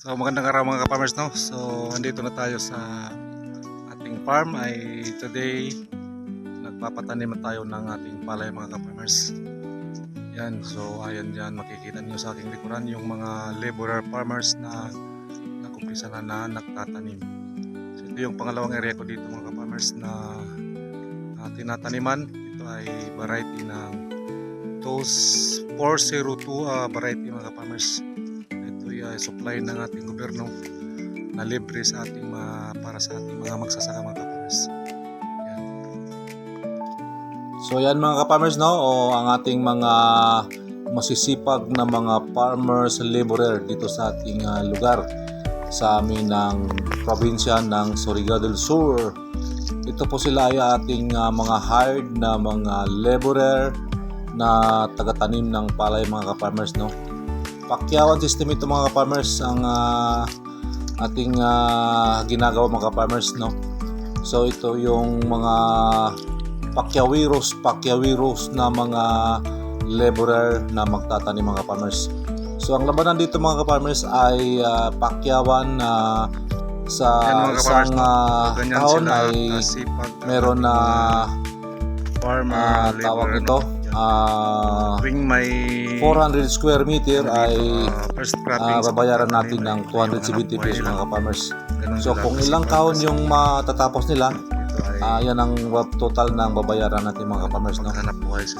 So magandang araw mga ka-farmers no. So andito na tayo sa ating farm ay today nagpapatanim na tayo ng ating palay mga ka-farmers. Yan, so ayan dyan makikita niyo sa aking likuran yung mga laborer farmers na nakumpisa na na nagtatanim. So ito yung pangalawang area ko dito mga ka-farmers na na tinataniman. Ito ay variety ng TOS 402 ah, variety mga ka-farmers ay supply ng ating gobyerno na libre sa ating mga, para sa ating mga magsasaka mga kapatid. Yan. So yan mga ka-farmers no, o ang ating mga masisipag na mga farmers laborer dito sa ating ah, lugar sa amin ng probinsya ng Surigao del Sur. Ito po sila ay ating ah, mga hired na mga laborer na tagatanim ng palay mga ka-farmers no. Pakyawan system ito mga ka-farmers ang ah, ating ah, ginagawa mga ka-farmers no. So ito yung mga pakyawiros, pakyawiros na mga laborer na magtatanim mga farmers. So ang labanan dito mga farmers ay ah, pakyawan na sa Yan, isang no? Ganyan taon sila ay kasipag ang meron na farmer ah, laborer, tawag no? ito Yan. Ah, Tuwing may 400 square meter ay sa babayaran natin ng ay hanap 270 buhay pesos mga farmers. So kung ilang taon kasi yung matatapos nila, ah, yan ang total ng babayaran natin mga farmers no.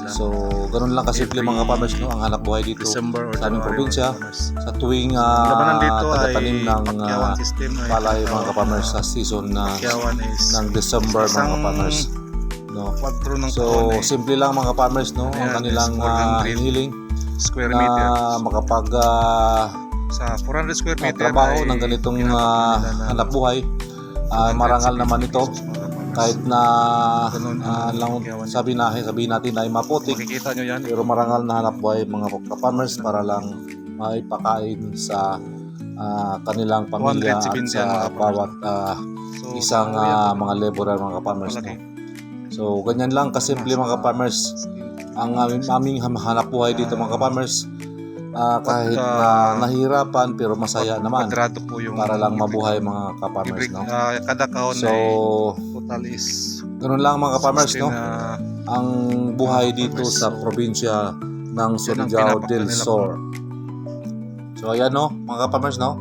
So, ganun lang kasimple mga farmers no, ang hanap buhay dito December sa aming probinsya. sa tuwing uh, tagatanim ng ay palay mga na sa season na is ng December mga isang kaparmers. No? kwadro ng So, eh. simple lang mga kaparmers no, ang Ayan, kanilang more than uh, three hinihiling square na meter. makapag ah, Sa 400 square meter trabaho ng ganitong ah, na hanap buhay. Ah, 270 marangal naman ito farmers. kahit na ang ah, lang sabi na sabi natin ay maputik Makikita nyo yan. pero marangal na hanap buhay mga farmers para lang maipakain sa ah, kanilang pamilya at 270 sa bawat ah, So, isang ah, mga laborer mga farmers no? So ganyan lang kasimple mga farmers ang aming, aming hanap buhay dito mga farmers kahit Pagka- na nahihirapan pero masaya naman Kwadrado po yung para lang mabuhay mga Every, no? ah, kada kahon so total is ganun lang mga 16 no? ang buhay dito sa probinsya ng Surigao del Sur. So ayan no, mga kapamers no,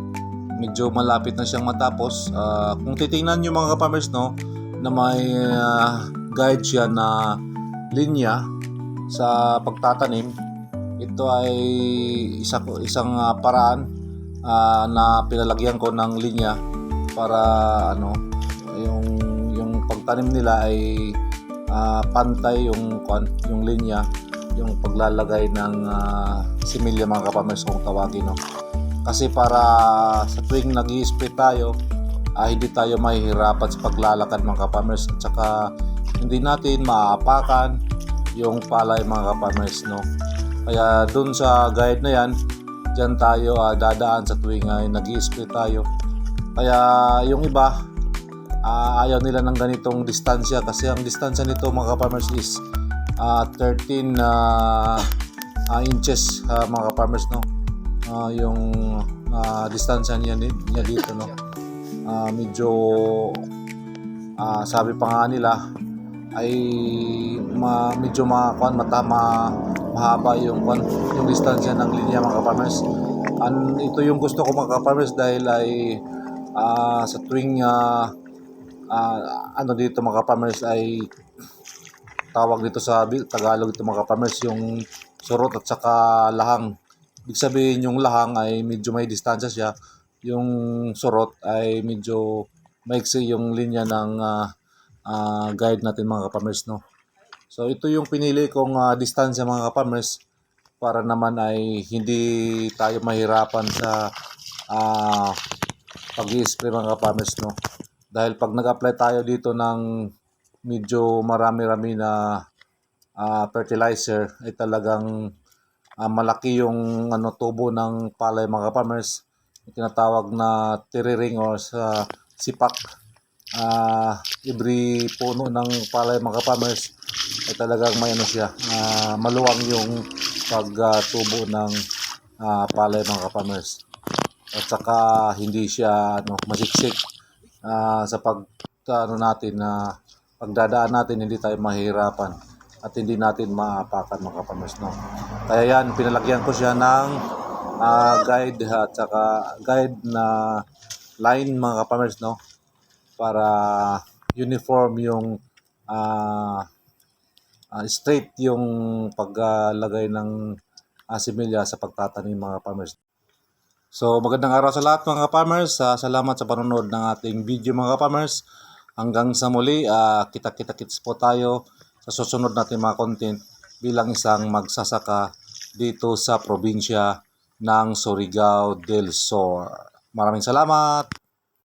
medyo malapit na siyang matapos. Ah, kung titingnan nyo mga kapamers no, na may ah, guide siya na linya sa pagtatanim, ito ay isa ko isang ah, paraan ah, na pinalagyan ko ng linya para ano yung yung pagtanim nila ay ah, pantay yung yung linya yung paglalagay ng ah, similya mga kapamers kung tawagin no. Kasi para sa tuwing nag spray tayo ah, hindi tayo mahihirapan sa paglalakad mga kapamers at saka hindi natin maaapakan yung palay mga kapamers no? Kaya dun sa guide na yan dyan tayo ah, dadaan sa tuwing ay nag spray tayo. Kaya yung iba ah, ayaw nila ng ganitong distansya kasi ang distansya nito mga farmers is ah, 13 na ah, inches ah, mga farmers no? Ah, yung ah, distansya niya, ni- niya dito no? Ah, medyo ah, sabi pa nga nila ay ma, medyo makakuan mata ma, mahaba yung kwan, yung distansya ng linya mga farmers An, ito yung gusto ko mga farmers dahil ay ah, sa tuwing ah, ah, ano dito mga farmers ay tawag dito sa Tagalog ito mga farmers yung surot at saka lahang. Ibig sabihin yung lahang ay medyo may distansya siya. Yung surot ay medyo maiksi yung linya ng ah, ah, guide natin mga farmers no. So ito yung pinili kong ah, distansya mga farmers para naman ay hindi tayo mahirapan sa ah, pag-i-spray mga farmers no. Dahil pag nag-apply tayo dito ng medyo marami-rami na ah, fertilizer ay talagang ah, malaki yung ano tubo ng palay mga farmers tinatawag na tiriring or sa sipak ah every puno ng palay mga farmers ay talagang may ano siya ah, maluwang yung pagtubo ng ah, palay mga farmers at saka hindi siya ano, masiksik ah, sa pag ano natin na pagdadaan natin hindi tayo mahirapan at hindi natin maapakan mga kapamers no. Kaya yan pinalagyan ko siya ng ah, guide at saka guide na line mga kapamers no para uniform yung ah ah, straight yung paglagay ng asimilya sa pagtatanim mga farmers. So magandang araw sa lahat mga farmers. Ah, salamat sa panonood ng ating video mga farmers. Hanggang sa muli, ah, kita-kita-kits po tayo sa susunod natin mga content bilang isang magsasaka dito sa probinsya ng Surigao del Sur. Maraming salamat!